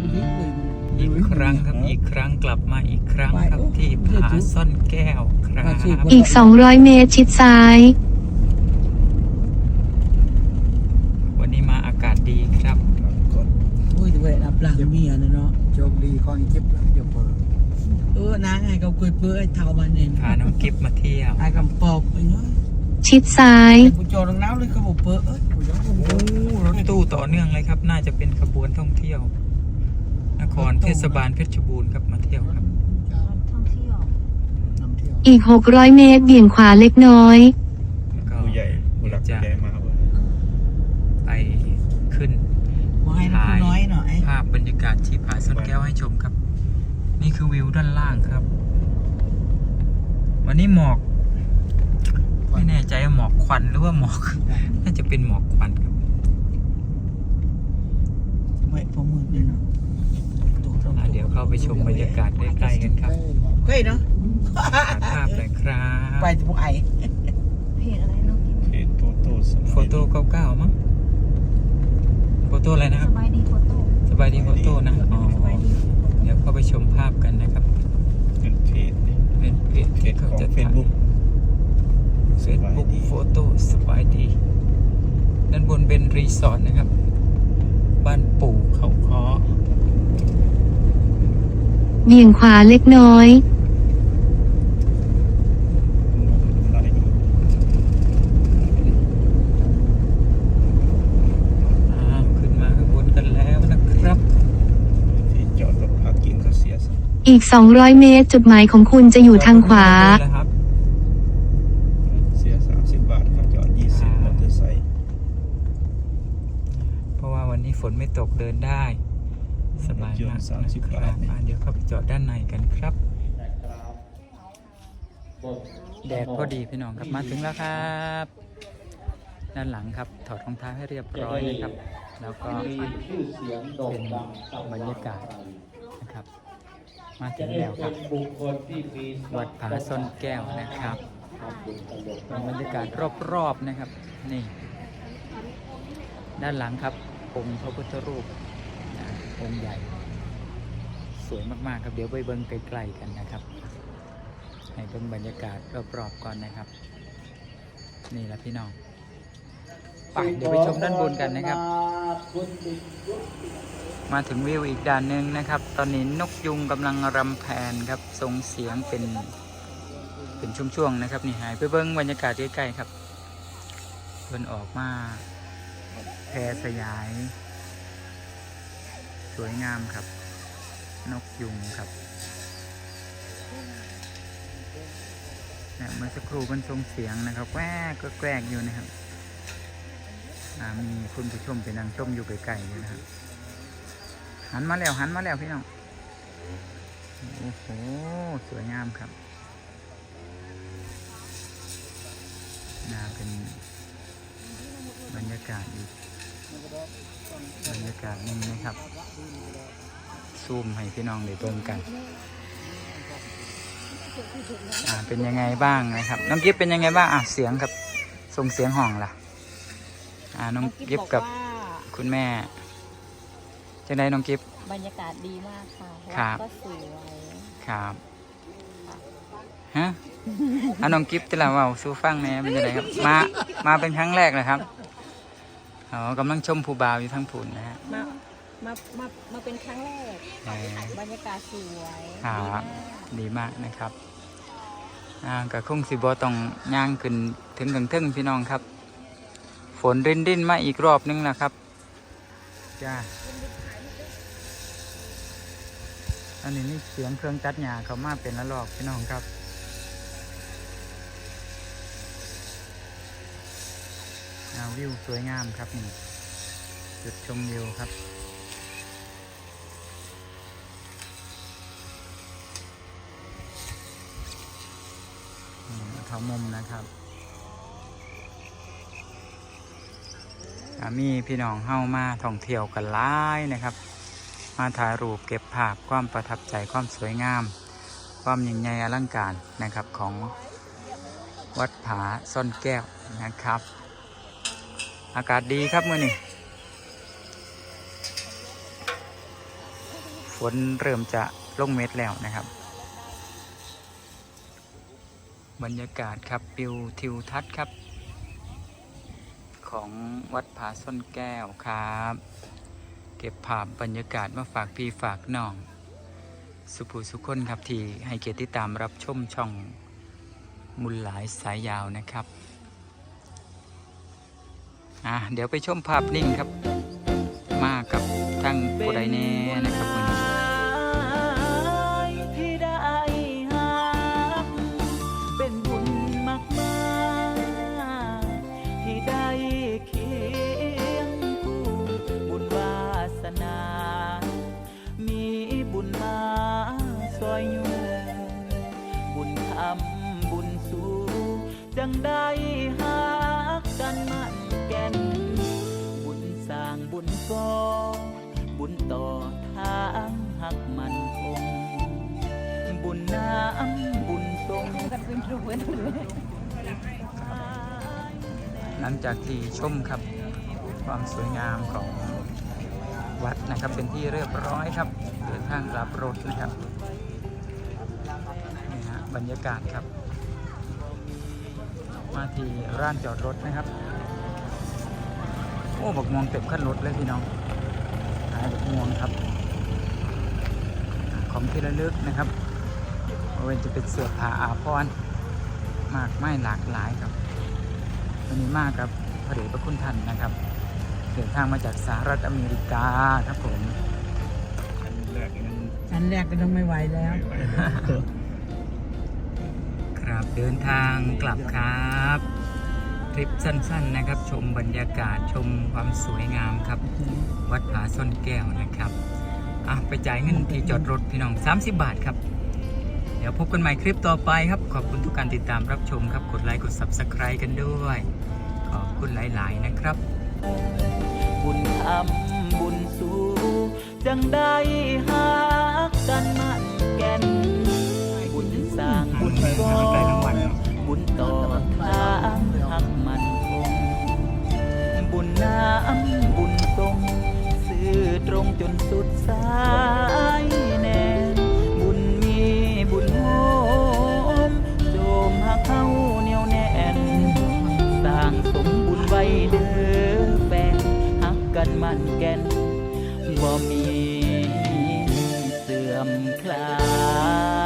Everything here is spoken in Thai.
บุรีเลยอีกครั้งครับอีกครั้งกลับมาอีกครั้งครับที่ผาซ่อนแก้วครับอีก 200 เมตรชิดซ้าย วันนี้มาอากาศดีครับโอ้ยแต่ว่ารับหลังเมียนะเนาะโชคดีของอีเจ็บแล้วอย่าเปิดเออนางไอ้เขาคุยเปื้อไอ้เท่ามันเองพาน้องกิฟมาเที่ยวไอ้กำปอบไปเนาะชิดซ้าย ผู้โจรน้ำเลยเขาบอกเปื้อเอ้ยโอ้รถตู้ต่อเนื่องเลยครับ น่าจะเป็นขบวนท่องเที่ยว นครเทศบาลเพชรบูรณ์ครับมาเที่ยวครับ ท่องเที่ยวน้ำเที่ยวอีก 600 เมตรเบี่ยงขวาเล็กน้อย แล้วก็ผู้ใหญ่ผู้หลักผู้ใหญ่มาครับไปขึ้นมาให้นะผู้น้อยหน่อยภาพบรรยากาศที่ผาซ่อนแก้วให้ชมครับ นี่คือวิวด้านล่างครับ วันนี้หมอก ไม่แน่ใจว่าหมอกควันหรือว่าหมอก น่าจะเป็นหมอกควันครับไม่พอมือเลยเนาะอ่าเดี๋ยวเข้าไปชมบรรยากาศใกล้ๆกันครับเฮ้ยเนาะถ่ายภาพเลยครับไปจะพวกไอ้เพจอะไรน้องกินเพจโตโต้สมัยโฟโต้เก้าๆมั้งโฟโต้อะไรนะคสรับบายดีโฟโต้สบายดีโฟโต้นะอ๋อสบายดีโฟโต้เดี๋ยวเข้าไปชมภาพกันนะครับ เป็นเพจนี่เป็นเพจเพที่จขเขาองจะเฟซบุ๊กเฟซบุ๊กโฟโต้สบายดีด้านบนเป็นรีสอร์ทนะครับ บ้านปู่เขาเคาะ เบี่ยงขวาเล็กน้อยไลน์อ่าขึ้นมาข้างบนกันแล้วนะครับ ที่จอดรถพักกินก็เสียสักอีก 200 เมตร จุดหมายของคุณจะอยู่ทางขวาแล้วครับเสียสามสิบบาทค่าจอดยี่สิบมอเตอร์ไซค์ เพราะว่าวันนี้ฝนไม่ตกเดินได้ สบายมากนะครับอ่าเดี๋ยวเข้าไปจอดด้านในกันครับ แดดพอดีพี่น้องครับมาถึงแล้วครับ ด้านหลังครับถอดรองเท้าให้เรียบร้อยนะครับ แล้วก็เป็นบรรยากาศนะครับมาถึงแล้วครับวัดผาซ่อนแก้วนะครับเป็นบรรยากาศรอบๆนะครับ นี่ ด้านหลังครับองค์พระพุทธรูปนะ องค์ใหญ่ สวยมากๆครับเดี๋ยวไปเบิ้งไกลๆกันนะครับ ให้เบิ้งบรรยากาศรอบๆก่อนนะครับ นี่แหละพี่น้องไปเดี๋ยวไปชมด้านบนกันนะครับ มาถึงวิวอีกด้านหนึ่งนะครับ ตอนนี้นกยุงกำลังรำแพนครับส่งเสียงเป็นเป็นช่วงๆนะครับ นี่หายไปเบิ้งบรรยากาศใกล้ๆครับเพิ่นออกมาแพรสยาย สวยงามครับ นกยุงครับเนี่ยเมื่อสักครู่มันส่งเสียงนะครับแกก็แกวกอยู่นะครับมีคุณผู้ชมไปนั่งชมอยู่ไกลๆอยู่นะครับ หันมาแล้วหันมาแล้วพี่น้องโอ้โหสวยงามครับน่าเป็นบรรยากาศอีก บรรยากาศหนึงนะครับ ซูมให้พี่น้องได้เบิ่งกัน อ่า เป็นยังไงบ้างนะครับ น้องกิฟเป็นยังไงบ้าง อะ เสียงครับส่งเสียงห้องล่ะ อ่า น้องกิฟกับคุณแม่จะได้น้องกิฟบรรยากาศดีมากค่ะครับวัดก็สวยครับฮะเอาน้องกิฟต์ที่เราเอาสู้ฟังแหน่เป็นยังไงครับ มา มาเป็นครั้งแรกเลยครับ อ๋อกำลังชมภูบาวอยู่ทั้งผุนนะฮะ มา มา มา มาเป็นครั้งแรกเออ บรรยากาศสวยครับดีมากดีมากนะครับอ่ากับคงสิบอต้องย่างขึ้นถึงถึงทึ่งพี่น้องครับ ฝนรินรินมาอีกรอบนึงแล้วครับจ้าอันนี้นี่เสียงเครื่องตัดหญ้าเขามาเป็นละลอกพี่น้องครับ อ่า วิวสวยงามครับนี่จุดชมวิวครับ เขามุมนะครับมีพี่น้องเฮ้ามาท่องเที่ยวกันหลายนะครับ มาถ่ายรูปเก็บภาพความประทับใจความสวยงาม ความยิ่งใหญ่อลังการนะครับของวัดผาซ่อนแก้วนะครับ อากาศดีครับเมื่อนี้ฝนเริ่มจะลงเม็ดแล้วนะครับ บรรยากาศครับวิวทิวทัศน์ครับ ของวัดผาส้นแก้วครับ เก็บภาพบรรยากาศมาฝากพี่ฝากน้อง สุภูสุคนครับที่ให้เกียรติดตามรับชมช่องมุลหลายสายยาวนะครับ อะเดี๋ยวไปชมภาพนิ่งครับ มากับทั้งผู้ใดแน่นะครับวันนี้บุญมากมากๆที่ได้เคียงคู่บุญวาสนามีบุญมาซอยอยู่บุญทำบุญสู้จังได้หักกันมันแก่นบุญสร้า ก่อบุญต่อทางหักมันคง บุญน้ำบุญทรงกันเป็นรูปเลยหลังจากที่ชมครับ ความสวยงามของวัดนะครับ เป็นที่เรียบร้อยครับเดินทางกลับรถนะครับนี่ฮะบรรยากาศครับ มาที่ร้านจอดรถนะครับ โอ้บักม่วงเต็มขั้นรถเลยพี่น้องขายบักม่วงครับ ของที่ระลึกนะครับบริเวณจะเป็นเสื้อผ้าอาภรณ์มากไม่หลากหลายครับวันนี้มากครับพระเดชพระคุณท่านนะครับ เดินทางมาจากสหรัฐอเมริกาครับผมอันแรกยังอันแรกก็ต้องไม่ไหวแล้วไม่ไหวแล้ว ครับเดินทางกลับครับ ทริปสั้น ๆ นะครับ ชมบรรยากาศชมความสวยงามครับ วัดผาซ่อนแก้วนะครับอะไปจ่ายเงินที่จอดรถพี่น้อง 30 บาทครับ เดี๋ยวพบกันใหม่คลิปต่อไปครับ ขอบคุณทุกการติดตามรับชมครับ กดไลค์กด Subscribe กันด้วย ขอบคุณหลาย ๆ นะครับ บุญทำบุญสูจังได้หัก สายแนนบุญมีบุญโฮมโจมหักเข้าเหนียวแน่นสร้างสมบุญไว้เด้อแฟนหักกันมันแก่นบ่มีเสื่อมคลาย